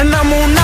என்ன மூணு